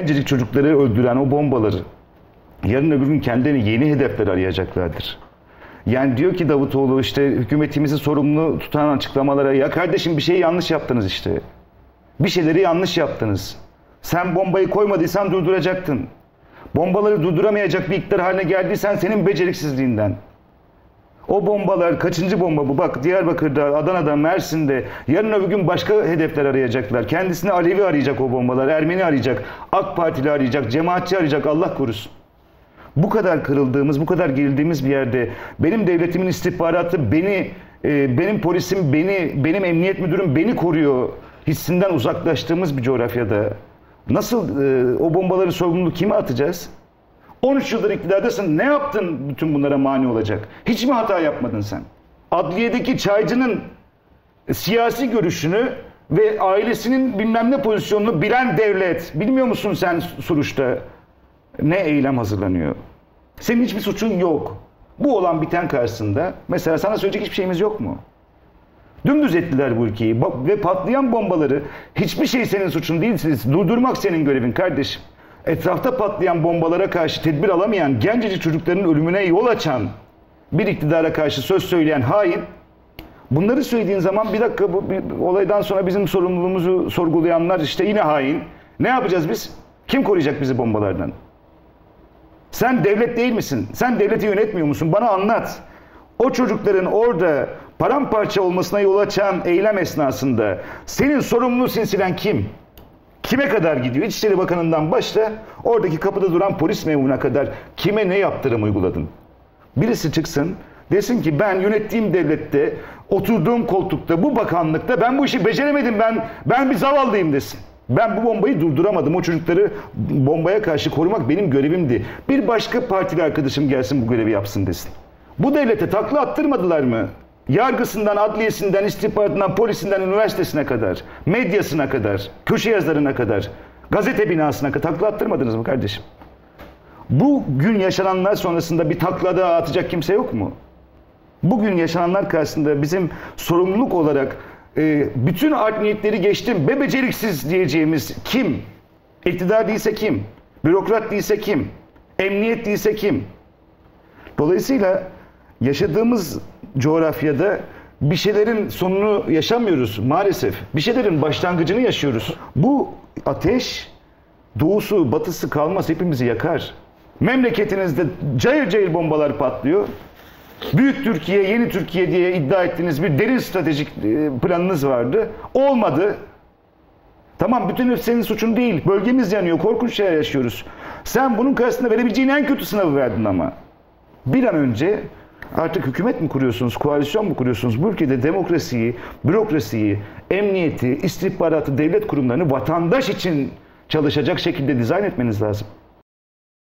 gencecik çocukları öldüren o bombaları yarın öbür gün kendilerine yeni hedefler arayacaklardır. Yani diyor ki Davutoğlu işte hükümetimizi sorumlu tutan açıklamalara ya kardeşim bir şeyi yanlış yaptınız işte. Bir şeyleri yanlış yaptınız. Sen bombayı koymadıysan durduracaktın. Bombaları durduramayacak bir iktidar haline geldiysen senin beceriksizliğinden. O bombalar kaçıncı bomba bu? Bak Diyarbakır'da, Adana'da, Mersin'de yarın öbür gün başka hedefler arayacaklar. Kendisini Alevi arayacak o bombalar, Ermeni arayacak, AK Partili arayacak, cemaatçi arayacak Allah korusun. Bu kadar kırıldığımız, bu kadar gerildiğimiz bir yerde benim devletimin istihbaratı beni, e, benim polisim beni, benim emniyet müdürüm beni koruyor hissinden uzaklaştığımız bir coğrafyada nasıl e, o bombaları sorumluluğu kime atacağız? 13 yıldır iktidardasın. Ne yaptın bütün bunlara mani olacak? Hiç mi hata yapmadın sen? Adliyedeki çaycının siyasi görüşünü ve ailesinin bilmem ne pozisyonunu bilen devlet. Bilmiyor musun sen Suruç'ta ne eylem hazırlanıyor? Senin hiçbir suçun yok. Bu olan biten karşısında mesela sana söyleyecek hiçbir şeyimiz yok mu? Dümdüz ettiler bu ülkeyi ve patlayan bombaları hiçbir şey senin suçun değilsiniz. Durdurmak senin görevin kardeşim. Etrafta patlayan bombalara karşı tedbir alamayan, gencecik çocukların ölümüne yol açan bir iktidara karşı söz söyleyen hain Bunları söylediğin zaman bir dakika bu bir, olaydan sonra bizim sorumluluğumuzu sorgulayanlar işte yine hain. Ne yapacağız biz? Kim koruyacak bizi bombalardan? Sen devlet değil misin? Sen devleti yönetmiyor musun? Bana anlat. O çocukların orada paramparça olmasına yol açan eylem esnasında senin sorumluluğu sinsilen kim? Kime kadar gidiyor? İçişleri Bakanı'ndan başla oradaki kapıda duran polis memuruna kadar kime ne yaptırım uyguladın? Birisi çıksın desin ki ben yönettiğim devlette oturduğum koltukta bu bakanlıkta ben bu işi beceremedim ben ben bir zavallıyım desin. Ben bu bombayı durduramadım. O çocukları bombaya karşı korumak benim görevimdi. Bir başka partili arkadaşım gelsin bu görevi yapsın desin. Bu devlete takla attırmadılar mı? Yargısından, adliyesinden, istihbaratından, polisinden, üniversitesine kadar, medyasına kadar, köşe yazarına kadar, gazete binasına kadar takla attırmadınız mı kardeşim? Bugün yaşananlar sonrasında bir takla daha atacak kimse yok mu? Bugün yaşananlar karşısında bizim sorumluluk olarak e, bütün art niyetleri geçtim be beceriksiz diyeceğimiz kim? İktidar değilse kim? Bürokrat değilse kim? Emniyet değilse kim? Dolayısıyla yaşadığımız coğrafyada bir şeylerin sonunu yaşamıyoruz maalesef. Bir şeylerin başlangıcını yaşıyoruz. Bu ateş doğusu, batısı kalmaz hepimizi yakar. Memleketinizde cayır cayır bombalar patlıyor. Büyük Türkiye, yeni Türkiye diye iddia ettiğiniz bir derin stratejik e, planınız vardı. Olmadı. Tamam bütün hepsi senin suçun değil. Bölgemiz yanıyor, korkunç şeyler yaşıyoruz. Sen bunun karşısında verebileceğin en kötü sınavı verdin ama. Bir an önce artık hükümet mi kuruyorsunuz, koalisyon mu kuruyorsunuz? Bu ülkede demokrasiyi, bürokrasiyi, emniyeti, istihbaratı, devlet kurumlarını vatandaş için çalışacak şekilde dizayn etmeniz lazım.